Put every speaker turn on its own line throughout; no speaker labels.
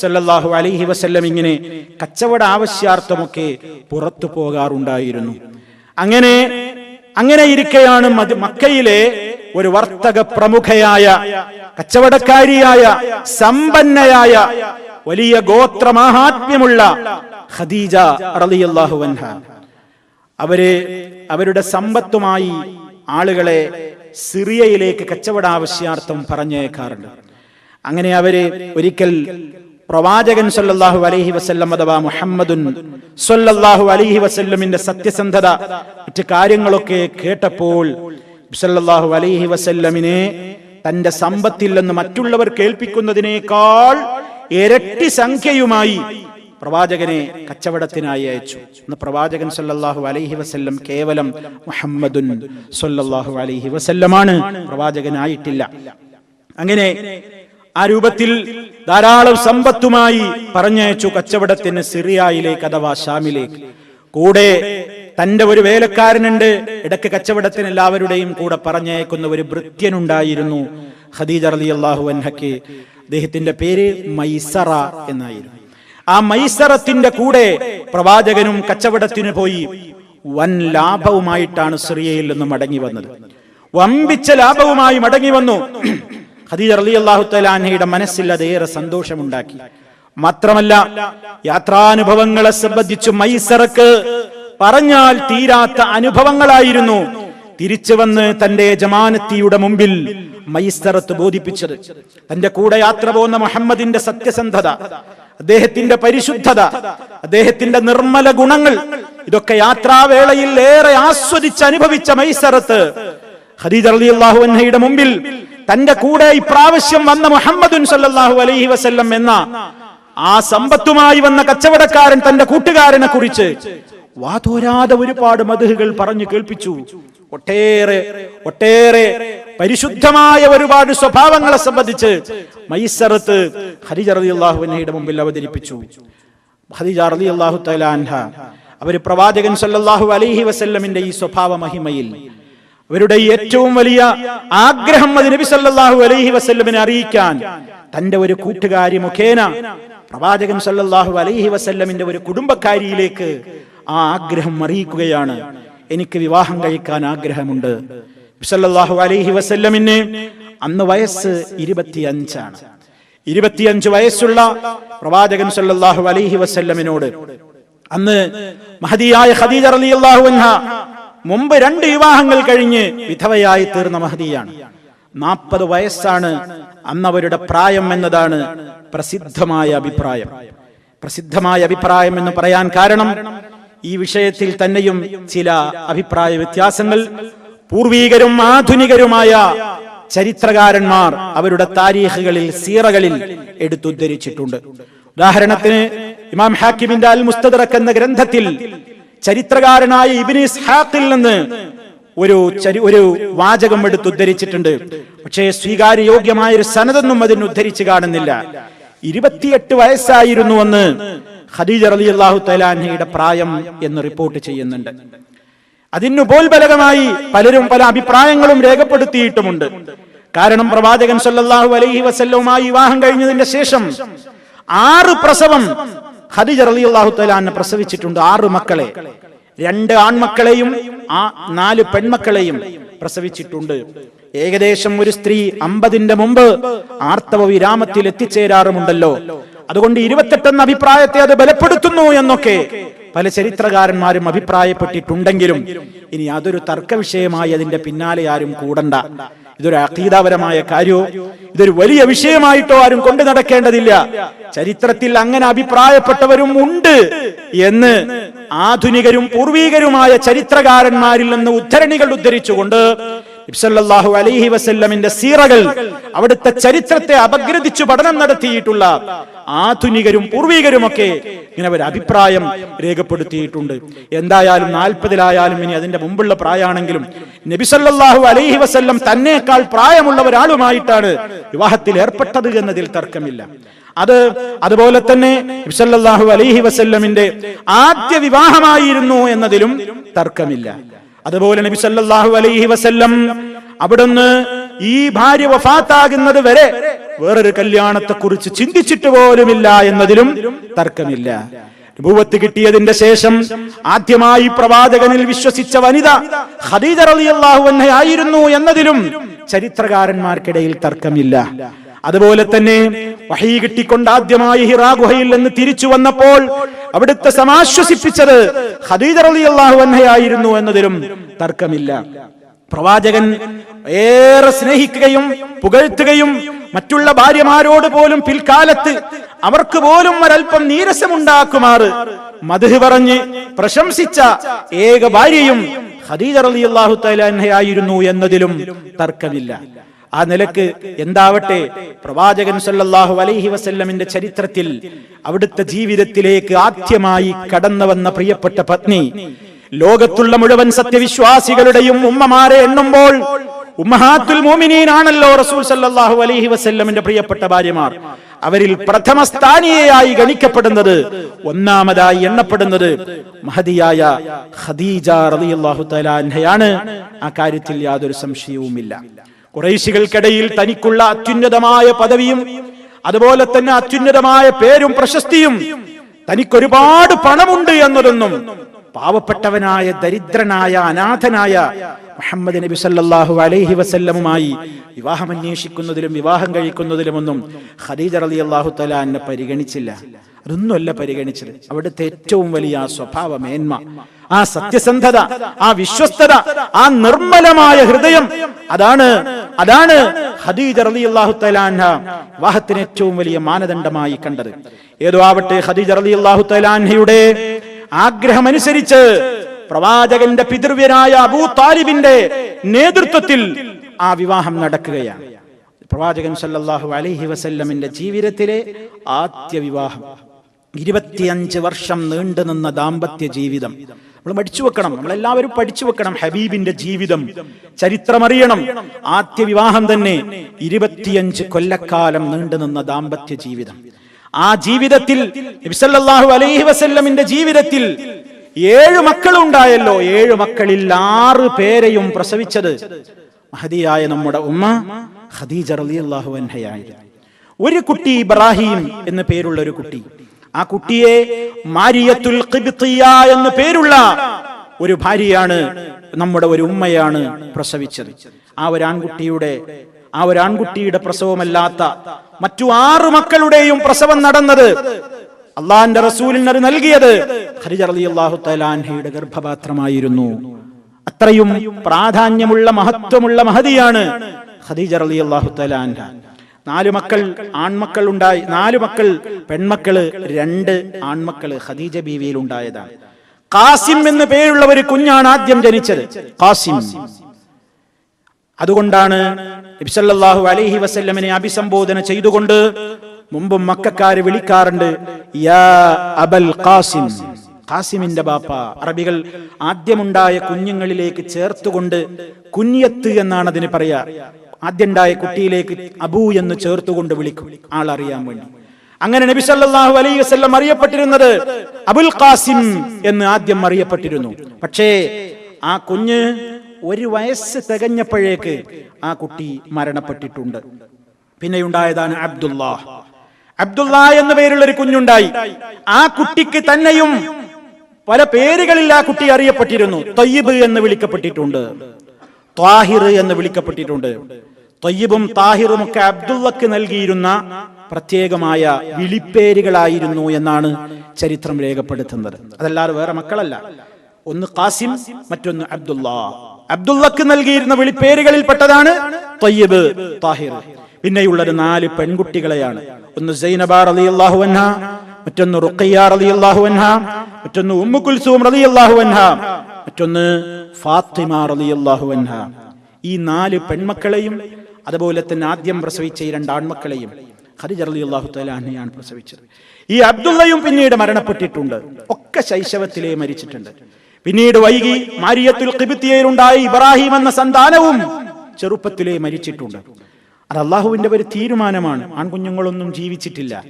സല്ലല്ലാഹു അലൈഹി വസല്ലം ഇങ്ങനെ കച്ചവട ആവശ്യാർത്ഥമൊക്കെ പുറത്തു പോകാറുണ്ടായിരുന്നു. അങ്ങനെ അങ്ങനെ ഇരിക്കെയാണ് മക്കയിലെ ഒരു വർത്തക പ്രമുഖയായ കച്ചവടക്കാരിയായ സമ്പന്നയായ വലിയ ഗോത്രമാഹാത്മ്യമുള്ള ഖദീജ റളിയല്ലാഹു അൻഹ. അവർ അവരുടെ സമ്പത്തുമായി ആളുകളെ സിറിയയിലേക്ക് കച്ചവട ആവശ്യാർത്ഥം പറഞ്ഞേക്കാറുണ്ട് അങ്ങനെ അവർ ഒരിക്കൽ പ്രവാചകൻ സല്ലല്ലാഹു അലൈഹി വസല്ലം അഥവാ മുഹമ്മദുൻ സല്ലല്ലാഹു അലൈഹി വസല്ലമിന്റെ സത്യസന്ധത മറ്റ് കാര്യങ്ങളൊക്കെ കേട്ടപ്പോൾ സല്ലല്ലാഹു അലൈഹി വസല്ലമിനെ തന്റെ സമ്പത്തിൽ മറ്റുള്ളവർ കേൾപ്പിക്കുന്നതിനേക്കാൾ ഇരട്ടി സംഖ്യയുമായി പ്രവാചകനെ കച്ചവടത്തിനായി അയച്ചു. എന്ന് പ്രവാചകൻ സല്ലല്ലാഹു അലൈഹി വസല്ലം കേവലം മുഹമ്മദുൻ സല്ലല്ലാഹു അലൈഹി വസല്ലമാണ്. പ്രവാചകനായിട്ടില്ല. അങ്ങനെ ആ രൂപത്തിൽ ധാരാളം സമ്പത്തുമായി പറഞ്ഞയച്ചു കച്ചവടത്തിന് സിറിയയിലേക്ക് അഥവാ ഷാമിലേക്ക്. കൂടെ തന്റെ ഒരു വേലക്കാരനുണ്ട്. ഇടയ്ക്ക് കച്ചവടത്തിന് എല്ലാവരുടെയും കൂടെ പറഞ്ഞയക്കുന്ന ഒരു ഭൃത്യനുണ്ടായിരുന്നു. ഖദീജ അള്ളാഹു അൻഹക്ക് അദ്ദേഹത്തിന്റെ പേര് മൈസറ എന്നായിരുന്നു. ആ മൈസറത്തിന്റെ കൂടെ പ്രവാചകനും കച്ചവടത്തിന് പോയി വൻ ലാഭവുമായിട്ടാണ് സിറിയയിൽ നിന്ന് മടങ്ങി വന്നത്. വമ്പിച്ച ലാഭവുമായി മടങ്ങി വന്നു. ഖദീജ റളിയല്ലാഹു തആലാഹയുടെ മനസ്സിൽ അതേറെ സന്തോഷമുണ്ടാക്കി. മാത്രമല്ല യാത്രാനുഭവങ്ങളെ സംബന്ധിച്ച് മൈസറക്ക് പറഞ്ഞാൽ തീരാത്ത അനുഭവങ്ങളായിരുന്നു തിരിച്ചു വന്ന് തന്റെ ജമാനത്തിയുടെ മുമ്പിൽ മൈസ്തറത്ത് ബോധിപ്പിച്ചത്. തന്റെ കൂടെ യാത്ര പോകുന്ന മുഹമ്മദിന്റെ സത്യസന്ധത അദ്ദേഹത്തിന്റെ പരിശുദ്ധത അദ്ദേഹത്തിന്റെ നിർമ്മല ഗുണങ്ങൾ ഇതൊക്കെ യാത്രാവേളയിൽ ഏറെ ആസ്വദിച്ച് അനുഭവിച്ച മൈസറത്ത് ഖദീജ റളിയല്ലാഹു അൻഹയുടെ മുമ്പിൽ തന്റെ കൂടെ ഇപ്രാവശ്യം വന്ന മുഹമ്മദുൻ അലൈഹി വസല്ലം എന്ന ആ സമ്പത്തുമായി വന്ന കച്ചവടക്കാരൻ തന്റെ കൂട്ടുകാരനെ കുറിച്ച് വാതോരാതെ ഒരുപാട് മധുഹുകൾ പറഞ്ഞു കേൾപ്പിച്ചു. ഒട്ടേറെ ഒട്ടേറെ പരിശുദ്ധമായ ഒരുപാട് സ്വഭാവങ്ങളെ സംബന്ധിച്ച് മൈസറത്ത് അൻഹയുടെ മുമ്പിൽ അവതരിപ്പിച്ചു. അൻഹ അവർ പ്രവാചകൻ സല്ലല്ലാഹു അലൈഹി വസല്ലമിന്റെ ഈ സ്വഭാവ മഹിമയിൽ അവരുടെ ഏറ്റവും വലിയ ആഗ്രഹം അത് നബി സല്ലാഹു അലൈഹി വസല്ലമിനെ അറിയിക്കാൻ. തന്റെ ഒരു കൂട്ടുകാരി മുഖേന പ്രവാചകൻ സല്ലാഹു അലൈഹി വസല്ലമിന്റെ ഒരു കുടുംബക്കാരിയിലേക്ക് ആ ആഗ്രഹം അറിയിക്കുകയാണ്. എനിക്ക് വിവാഹം കഴിക്കാൻ ആഗ്രഹമുണ്ട്. സല്ലല്ലാഹു അലൈഹി വസല്ലമിന് അന്ന് വയസ്സ് ഇരുപത്തിയഞ്ചാണ്. ഇരുപത്തിയഞ്ച് വയസ്സുള്ള പ്രവാചകൻ സല്ലല്ലാഹു അലൈഹി വസല്ലമിനോട് അന്ന് മഹദിയായ ഖദീജ റളിയല്ലാഹു മുമ്പ് രണ്ട് വിവാഹങ്ങൾ കഴിഞ്ഞ് വിധവയായി തീർന്ന മഹതിയാണ്. നാൽപ്പത് വയസ്സാണ് അന്നവരുടെ പ്രായം എന്നതാണ് പ്രസിദ്ധമായ അഭിപ്രായം. പ്രസിദ്ധമായ അഭിപ്രായം എന്ന് പറയാൻ കാരണം ഈ വിഷയത്തിൽ തന്നെയും ചില അഭിപ്രായ വ്യത്യാസങ്ങൾ. പൂർവീകരും ആധുനികരുമായ ചരിത്രകാരന്മാർ അവരുടെ താരീഖുകളിൽ സീറകളിൽ എടുത്തുദ്ധരിച്ചിട്ടുണ്ട്. ഉദാഹരണത്തിന് ഇമാം ഹാക്കിമിന്റെ അൽ മുസ്തദറക്ക് എന്ന ഗ്രന്ഥത്തിൽ ചരിത്രകാരനായ ഇബിനിസ് ഇസ്ഹാഖിൽ നിന്ന് ഒരു ചരി ഒരു വാചകം എടുത്ത് ഉദ്ധരിച്ചിട്ടുണ്ട്. പക്ഷേ സ്വീകാര്യയോഗ്യമായ ഒരു സനതൊന്നും അതിന് ഉദ്ധരിച്ചു കാണുന്നില്ല. ഇരുപത്തിയെട്ട് വയസ്സായിരുന്നു വയസ്സായിരുന്നുവെന്ന് ഖദീജ അള്ളാഹു തലാൻഹയുടെ പ്രായം എന്ന് റിപ്പോർട്ട് ചെയ്യുന്നുണ്ട്. അതിനു പോൽബലകമായി പലരും പല അഭിപ്രായങ്ങളും രേഖപ്പെടുത്തിയിട്ടുമുണ്ട്. കാരണം പ്രവാചകൻ സല്ലാഹു അലൈഹി വസല്ലവുമായി വിവാഹം കഴിഞ്ഞതിന്റെ ശേഷം ആറ് പ്രസവം ഖദീജ റളിയല്ലാഹു തആല പ്രസവിച്ചിട്ടുണ്ട് ആറ് മക്കളെ. രണ്ട് ആൺമക്കളെയും ആ നാല് പെൺമക്കളെയും പ്രസവിച്ചിട്ടുണ്ട്. ഏകദേശം ഒരു സ്ത്രീ അമ്പതിന്റെ മുമ്പ് ആർത്തവ വിരാമത്തിൽ എത്തിച്ചേരാറുമുണ്ടല്ലോ. അതുകൊണ്ട് ഇരുപത്തെട്ടെന്ന അഭിപ്രായത്തെ അത് ബലപ്പെടുത്തുന്നു എന്നൊക്കെ പല ചരിത്രകാരന്മാരും അഭിപ്രായപ്പെട്ടിട്ടുണ്ടെങ്കിലും ഇനി അതൊരു തർക്ക വിഷയമായി അതിന്റെ പിന്നാലെ ആരും കൂടണ്ട. ഇതൊരു അഖീദാപരമായ കാര്യമോ ഇതൊരു വലിയ വിഷയമായിട്ടോ ആരും കൊണ്ടു നടക്കേണ്ടതില്ല. ചരിത്രത്തിൽ അങ്ങനെ അഭിപ്രായപ്പെട്ടവരും ഉണ്ട് എന്ന് ആധുനികരും പൂർവീകരുമായ ചരിത്രകാരന്മാരിൽ നിന്ന് ഉദ്ധരണികൾ ഉദ്ധരിച്ചുകൊണ്ട് ഇബ്സല്ലാഹു അലൈഹി വസല്ലമിന്റെ സീറകൾ അവിടുത്തെ ചരിത്രത്തെ അപഗ്രഥിച്ചു പഠനം നടത്തിയിട്ടുള്ള ആധുനികരും പൂർവീകരുമൊക്കെ ഇങ്ങനെ ഒരു അഭിപ്രായം രേഖപ്പെടുത്തിയിട്ടുണ്ട്. എന്തായാലും നാൽപ്പതിലായാലും ഇനി അതിന്റെ മുമ്പുള്ള പ്രായമാണെങ്കിലും നബിസല്ലാഹു അലൈഹി വസ്ല്ലം തന്നെക്കാൾ പ്രായമുള്ള ഒരാളുമായിട്ടാണ് വിവാഹത്തിൽ ഏർപ്പെട്ടത് എന്നതിൽ തർക്കമില്ല. അത് അതുപോലെ തന്നെ നബിസല്ലാഹു അലൈഹി വസല്ലമിന്റെ ആദ്യ വിവാഹമായിരുന്നു എന്നതിലും തർക്കമില്ല. അതുപോലെ നബി സല്ലല്ലാഹു അലൈഹി വസല്ലം അവിടുന്ന് ഈ ഭാര്യ വഫാത്താകുന്നത് വരെ വേറൊരു കല്യാണത്തെക്കുറിച്ച് ചിന്തിച്ചിട്ട് പോലുമില്ല എന്നതിലും തർക്കമില്ല. ഭൂവത്ത് കിട്ടിയതിന്റെ ശേഷം ആദ്യമായി പ്രവാചകനിൽ വിശ്വസിച്ച വനിത റളിയല്ലാഹു അൻഹയായിരുന്നു എന്നതിലും ചരിത്രകാരന്മാർക്കിടയിൽ തർക്കമില്ല. അതുപോലെ തന്നെ വഹി കിട്ടിക്കൊണ്ട് ആദ്യമായി ഹിറാ ഗുഹയിൽ നിന്ന് തിരിച്ചു വന്നപ്പോൾ അവിടുത്തെ സമാശ്വസിപ്പിച്ചത് ഖദീജ റളിയല്ലാഹു അൻഹയായിരുന്നു എന്നതിലും തർക്കമില്ല. പ്രവാചകൻ ഏറെ സ്നേഹിക്കുകയും പുകഴ്ത്തുകയും മറ്റുള്ള ഭാര്യമാരോട് പോലും പിൽക്കാലത്ത് അവർക്ക് പോലും ഒരൽപ്പം നീരസമുണ്ടാക്കുമാറ് മധു പറഞ്ഞ് പ്രശംസിച്ച ഏക ഭാര്യയും ഖദീജ റളിയല്ലാഹു തആല അൻഹയായിരുന്നു എന്നതിലും തർക്കമില്ല. ആ നിലയ്ക്ക് എന്താവട്ടെ? പ്രവാചകൻ സല്ലല്ലാഹു അലൈഹി വസല്ലമിന്റെ ചരിത്രത്തിൽ അവിടുത്തെ ജീവിതത്തിലേക്ക് ആദ്യമായി കടന്നു വന്ന പ്രിയപ്പെട്ട പത്നി ലോകത്തുള്ള മുഴുവൻ സത്യവിശ്വാസികളുടെയും ഉമ്മമാരെ എണ്ണുമ്പോൾ ഉമ്മഹാത്തുൽ മോമിനീനാണല്ലോ റസൂൽ സല്ലാഹു അലൈഹി വസല്ലമിന്റെ പ്രിയപ്പെട്ട ഭാര്യമാർ. അവരിൽ പ്രഥമ സ്ഥാനീയയായി ഗണിക്കപ്പെടുന്നത് ഒന്നാമതായി എണ്ണപ്പെടുന്നത് മഹതിയായ ഖദീജ റളിയല്ലാഹു ആ കാര്യത്തിൽ യാതൊരു സംശയവുമില്ല. കുറേശികൾക്കിടയിൽ തനിക്കുള്ള അത്യുന്നതമായ പദവിയും അതുപോലെ തന്നെ അത്യുന്നതമായ പേരും പ്രശസ്തിയും തനിക്കൊരുപാട് പണമുണ്ട് എന്നതൊന്നും പാവപ്പെട്ടവനായ ദരിദ്രനായ അനാഥനായ മുഹമ്മദ് നബി സല്ലാഹു അലൈഹി വസല്ലമുമായി വിവാഹം അന്വേഷിക്കുന്നതിലും വിവാഹം കഴിക്കുന്നതിലും കഴിക്കുന്നതിലുമൊന്നും ഖദീജ അള്ളാഹു തല എന്നെ പരിഗണിച്ചില്ല. അതൊന്നുമല്ല പരിഗണിച്ചത്. അവിടുത്തെ ഏറ്റവും വലിയ ആ സ്വഭാവ മേന്മ ആ സത്യസന്ധത ആ വിശ്വസ്തത ആ നിർമ്മലമായ ഹൃദയം അതാണ് അതാണ് ഖദീജ റളിയല്ലാഹു അള്ളാഹു തലാൻഹ വിവാഹത്തിന് ഏറ്റവും വലിയ മാനദണ്ഡമായി കണ്ടത്. ഏതോ ആവട്ടെ ഖദീജ റളിയല്ലാഹു അള്ളാഹു തലാൻഹയുടെ ആഗ്രഹമനുസരിച്ച് പ്രവാചകന്റെ പിതൃവ്യനായ അബൂ താലിബിന്റെ നേതൃത്വത്തിൽ ആ വിവാഹം നടക്കുകയാണ്. പ്രവാചകൻ സല്ലാഹു അലഹി വസല്ലമിന്റെ ജീവിതത്തിലെ ആദ്യ വിവാഹം. ഇരുപത്തിയഞ്ച് വർഷം നീണ്ടു നിന്ന ദാമ്പത്യ ജീവിതം. നമ്മൾ പഠിച്ചു വെക്കണം. നമ്മളെല്ലാവരും പഠിച്ചു വെക്കണം ഹബീബിന്റെ ജീവിതം. ചരിത്രമറിയണം. ആദ്യ വിവാഹം തന്നെ ഇരുപത്തിയഞ്ച് കൊല്ലക്കാലം നീണ്ടു നിന്ന ദാമ്പത്യ ജീവിതം. ആ ജീവിതത്തിൽ നബിസല്ലാഹു അലൈഹി വസല്ലമിന്റെ ജീവിതത്തിൽ ഏഴ് മക്കളുണ്ടായല്ലോ. ഏഴ് മക്കളിൽ ആറ് പേരെയും പ്രസവിച്ചത് മഹദിയായ നമ്മുടെ ഉമ്മ ഖദീജ റളിയല്ലാഹു അൻഹയായിരുന്നു. ഒരു കുട്ടി ഇബ്രാഹിം എന്ന് പേരുള്ള ഒരു കുട്ടി. ആ കുട്ടിയെ മാരിയത്തുൽ എന്ന് പേരുള്ള ഒരു ഭാര്യയാണ് നമ്മുടെ ഒരു ഉമ്മയാണ് പ്രസവിച്ചത്. ആ ഒരു ആൺകുട്ടിയുടെ ആ ഒരു ആൺകുട്ടിയുടെ പ്രസവമല്ലാത്ത മറ്റു ആറ് മക്കളുടെയും പ്രസവം നടന്നത് അള്ളാന്റെ റസൂലിന് അത് നൽകിയത്. ഖദീജ റളിയല്ലാഹു തആല അൻഹയുടെ ഗർഭപാത്രമായിരുന്നു. അത്രയും പ്രാധാന്യമുള്ള മഹത്വമുള്ള മഹതിയാണ് ഖദീജ റളിയല്ലാഹു തആല അൻഹ. നാല് മക്കൾ ആൺമക്കൾ ഉണ്ടായി നാല് മക്കൾ പെൺമക്കൾ രണ്ട് ആൺമക്കൾ ഖദീജ ബീവിയിൽ ഉണ്ടായതാണ്. കാസിം എന്ന് പേരുള്ള ഒരു കുഞ്ഞാണ് ആദ്യം ജനിച്ചത്. കാസിം അതുകൊണ്ടാണ് നബിസല്ലാഹു അലൈഹി വസല്ലമിനെ അഭിസംബോധന ചെയ്തുകൊണ്ട് മുമ്പും മക്കാര് വിളിക്കാറുണ്ട് യാ അബൽ ഖാസിം. ഖാസിമിന്റെ ബാപ്പ. അറബികൾ ആദ്യമുണ്ടായ കുഞ്ഞുങ്ങളിലേക്ക് ചേർത്തുകൊണ്ട് കുഞ്ഞത്ത് എന്നാണ് അതിന് പറയാ. ആദ്യമുണ്ടായ കുട്ടിയിലേക്ക് അബു എന്ന് ചേർത്തുകൊണ്ട് വിളിക്കും ആളറിയാൻ വേണ്ടി. അങ്ങനെ നബി സല്ലല്ലാഹു അലൈഹി വസല്ലം അറിയപ്പെട്ടിരുന്നത് അബുൽ ഖാസിം എന്ന് ആദ്യം അറിയപ്പെട്ടിരുന്നു. പക്ഷേ ആ കുഞ്ഞ് ഒരു വയസ്സ് തികഞ്ഞപ്പോഴേക്ക് ആ കുട്ടി മരണപ്പെട്ടിട്ടുണ്ട്. പിന്നെയുണ്ടായതാണ് അബ്ദുള്ള അബ്ദുള്ള എന്ന പേരുള്ള ഒരു കുഞ്ഞുണ്ടായി. ആ കുട്ടിക്ക് തന്നെയും പല പേരുകളിൽ ആ കുട്ടി അറിയപ്പെട്ടിരുന്നു. തൊയ്യബ് എന്ന് വിളിക്കപ്പെട്ടിട്ടുണ്ട്. ത്വാഹിർ എന്ന് വിളിക്കപ്പെട്ടിട്ടുണ്ട്. തൊയ്യബും താഹിറും ഒക്കെ അബ്ദുള്ളക്ക് നൽകിയിരുന്ന പ്രത്യേകമായ വിളിപ്പേരുകളായിരുന്നു എന്നാണ് ചരിത്രം രേഖപ്പെടുത്തുന്നത്. അതല്ലാതെ വേറെ മക്കളല്ല. ഒന്ന് കാസിം മറ്റൊന്ന് അബ്ദുള്ള. അബ്ദുള്ളക്ക് നൽകിയിരുന്ന വിളിപ്പേരുകളിൽ പെട്ടതാണ് തൊയ്യബ് താഹിർ പിന്നെയുള്ളത് നാല് പെൺകുട്ടികളെയാണ്. ഒന്ന് സൈനബാർ അലി അള്ളാഹു അൻഹ മറ്റൊന്ന് റുഖയ്യാർ അലി അള്ളാഹു അൻഹ മറ്റൊന്ന് ഉമ്മു കുൽസൂം അള്ളാഹു അൻഹ മറ്റൊന്ന് ഫാത്തിമാർ അലി അള്ളാഹു അൻഹ. ഈ നാല് പെൺമക്കളെയും അതുപോലെ തന്നെ ആദ്യം പ്രസവിച്ച ഈ രണ്ട് ആൺമക്കളെയും ഖദീജ റളിയല്ലാഹു തആല അൻഹയാണ് പ്രസവിച്ചത്. ഈ അബ്ദുള്ളയും പിന്നീട് മരണപ്പെട്ടിട്ടുണ്ട്. ഒക്കെ ശൈശവത്തിലേ മരിച്ചിട്ടുണ്ട്. പിന്നീട് വൈകി മാരിയത്തുൽ കിബിത്തിയയിലുണ്ടായി ഇബ്രാഹിം എന്ന സന്താനവും ചെറുപ്പത്തിലേ മരിച്ചിട്ടുണ്ട്. അത് അള്ളാഹുവിന്റെ ഒരു തീരുമാനമാണ്. ആൺകുഞ്ഞുങ്ങളൊന്നും ജീവിച്ചിട്ടില്ല.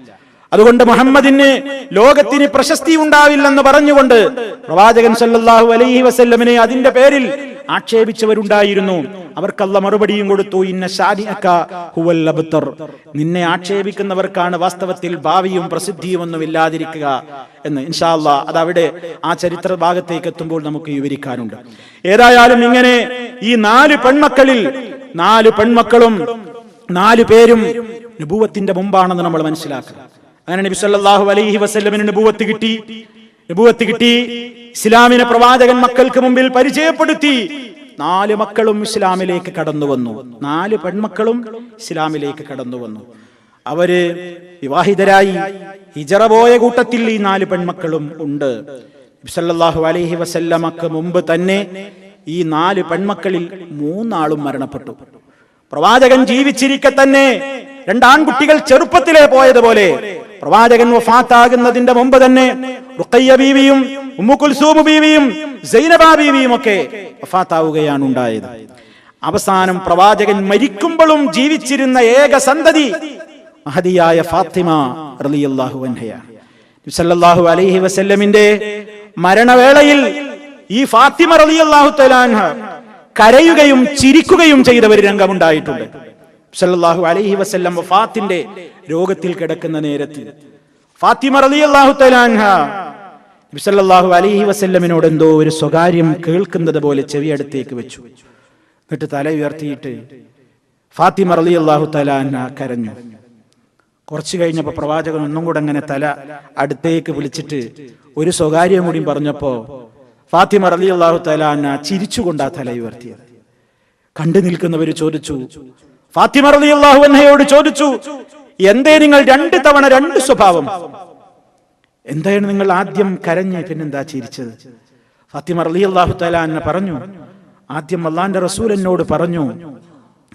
അതുകൊണ്ട് മുഹമ്മദിന് ലോകത്തിന് പ്രശസ്തി ഉണ്ടാവില്ലെന്ന് പറഞ്ഞുകൊണ്ട് പ്രവാചകൻ സല്ലാഹു അലൈഹി വസല്ലമിനെ അതിന്റെ പേരിൽ ആക്ഷേപിച്ചവരുണ്ടായിരുന്നു. അവർക്കല്ല മറുപടിയും കൊടുത്തു ഇന്ന ഹുവൽ നിന്നെ ആക്ഷേപിക്കുന്നവർക്കാണ് വാസ്തവത്തിൽ ഭാവിയും പ്രസിദ്ധിയും ഒന്നും ഇല്ലാതിരിക്കുക എന്ന്. ഇൻഷാ അല്ലാ അത് അവിടെ ആ ചരിത്ര ഭാഗത്തേക്ക് എത്തുമ്പോൾ നമുക്ക് വിവരിക്കാനുണ്ട്. ഏതായാലും ഇങ്ങനെ ഈ നാല് പെൺമക്കളിൽ നാല് പെൺമക്കളും നാല് പേരും നുബൂവത്തിന്റെ മുമ്പാണെന്ന് നമ്മൾ മനസ്സിലാക്കുക അങ്ങനെ നബി സല്ലാഹു അലൈഹി വസ്ല്ലമിന് നുബൂവത്ത് കിട്ടി. നുബൂവത്ത് കിട്ടി ഇസ്ലാമിനെ പ്രവാചകൻ മക്കൾക്ക് മുമ്പിൽ പരിചയപ്പെടുത്തി. നാല് മക്കളും ഇസ്ലാമിലേക്ക് കടന്നു വന്നു. നാല് പെൺമക്കളും ഇസ്ലാമിലേക്ക് കടന്നു വന്നു. അവർ വിവാഹിതരായി. ഹിജറ പോയ കൂട്ടത്തിൽ ഈ നാല് പെൺമക്കളും ഉണ്ട്. സല്ലാഹു അലൈഹി വസല്ലമക്ക് മുമ്പ് തന്നെ ഈ നാല് പെൺമക്കളിൽ മൂന്നാളും മരണപ്പെട്ടു. പ്രവാചകൻ ജീവിച്ചിരിക്കെ തന്നെ രണ്ടാൺകുട്ടികൾ ചെറുപ്പത്തിലെ പോയതുപോലെ പ്രവാചകൻ വഫാത്താകുന്നതിന്റെ മുമ്പ് തന്നെ റുഖയ്യ ബീവിയും ഉമ്മു കുൽസൂം ബീവിയും സൈനബ ബീവിയും ഒക്കെ വഫാത്താവുകയാണ് ഉണ്ടായത്. അവസാനം പ്രവാചകൻ മരിക്കുമ്പോഴും ജീവിച്ചിരുന്ന ഏക സന്തതി മഹതിയായ ഫാത്തിമ റളിയല്ലാഹു അൻഹയാണ് നബി സല്ലല്ലാഹു അലൈഹി വസല്ലമിന്റെ മരണവേളയിൽ ഈ ഫാത്തിമ റളിയല്ലാഹു തആല കരയുകയും ചിരിക്കുകയും ചെയ്ത ഒരു രംഗമുണ്ടായിട്ടുണ്ട്. സല്ലാഹു അലൈഹി വസ്ല്ലം ഫാത്തിന്റെ രോഗത്തിൽ കിടക്കുന്ന നേരത്ത്. ഫാത്തിമ റളിയല്ലാഹു തആല അൻഹ നബി സല്ലല്ലാഹു അലൈഹി വസല്ലമിനോട് എന്തോ ഒരു സ്വകാര്യം കേൾക്കുന്നത് പോലെ ചെവിയടുത്തേക്ക് വെച്ചു. എന്നിട്ട് തല ഉയർത്തിയിട്ട് ഫാത്തിമ റളിയല്ലാഹു അൻഹ കരഞ്ഞു. കുറച്ചു കഴിഞ്ഞപ്പോ പ്രവാചകൻ ഒന്നും കൂടെ അങ്ങനെ തല അടുത്തേക്ക് വിളിച്ചിട്ട് ഒരു സ്വകാര്യം കൂടി പറഞ്ഞപ്പോ ഫാത്തിമ റളിയല്ലാഹു തലാന ചിരിച്ചുകൊണ്ട് ചിരിച്ചുകൊണ്ടാ തല ഉയർത്തിയത്. കണ്ടു നിൽക്കുന്നവർ ചോദിച്ചു ഫാത്തിമ അള്ളാഹു എന്നയോട് ചോദിച്ചു എന്തേ നിങ്ങൾ രണ്ട് തവണ രണ്ട് സ്വഭാവം? എന്താണ് നിങ്ങൾ ആദ്യം കരഞ്ഞ് പിന്നെന്താ ചിരിച്ചത്? ഫാത്തിമ റളിയല്ലാഹു അള്ളാഹു തലാന പറഞ്ഞു ആദ്യം അള്ളാന്റെ റസൂൽ എന്നോട് പറഞ്ഞു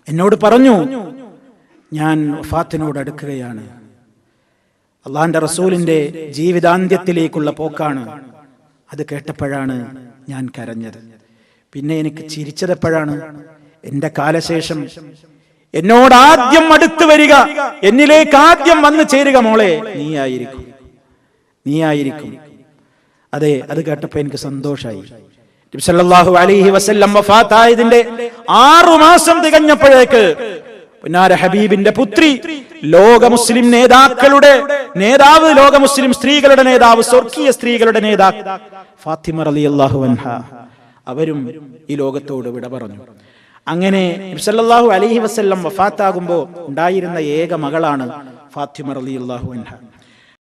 എന്നോട് പറഞ്ഞു ഞാൻ വഫാത്തിനോട് അടുക്കുകയാണ്. അള്ളാന്റെ റസൂലിന്റെ ജീവിതാന്ത്യത്തിലേക്കുള്ള പോക്കാണ്. അത് കേട്ടപ്പോഴാണ് ഞാൻ കരഞ്ഞത്. പിന്നെ എനിക്ക് ചിരിച്ചതെപ്പോഴാണ്? എന്റെ കാലശേഷം. എന്നോട് ആദ്യം അടുത്ത് വരിക എന്നിലേക്ക് ആദ്യം വന്നു ചേരുക മോളെ നീ ആയിരിക്കും. നീ ആയിരിക്കും. അതെ അത് കേട്ടപ്പോ എനിക്ക് സന്തോഷായി. നബി സല്ലല്ലാഹു അലൈഹി വസല്ലം വഫാത്തായതിന്റെ ആറു മാസം തികഞ്ഞപ്പോഴേക്ക് പുന്നാര ഹബീബിന്റെ പുത്രി ലോക മുസ്ലിം നേതാക്കളുടെ നേതാവ് ലോക മുസ്ലിം സ്ത്രീകളുടെ നേതാവ് സ്വർഗീയ സ്ത്രീകളുടെ നേതാവ് ഫാത്തിമ അള്ളാഹു അൻഹ അവരും ഈ ലോകത്തോട് വിട പറഞ്ഞു. അങ്ങനെ സല്ലല്ലാഹു അലൈഹി വസല്ലം വഫാത്താകുമ്പോൾ ഉണ്ടായിരുന്ന ഏക മകളാണ് ഫാത്തിമ അള്ളാഹു അൻഹ.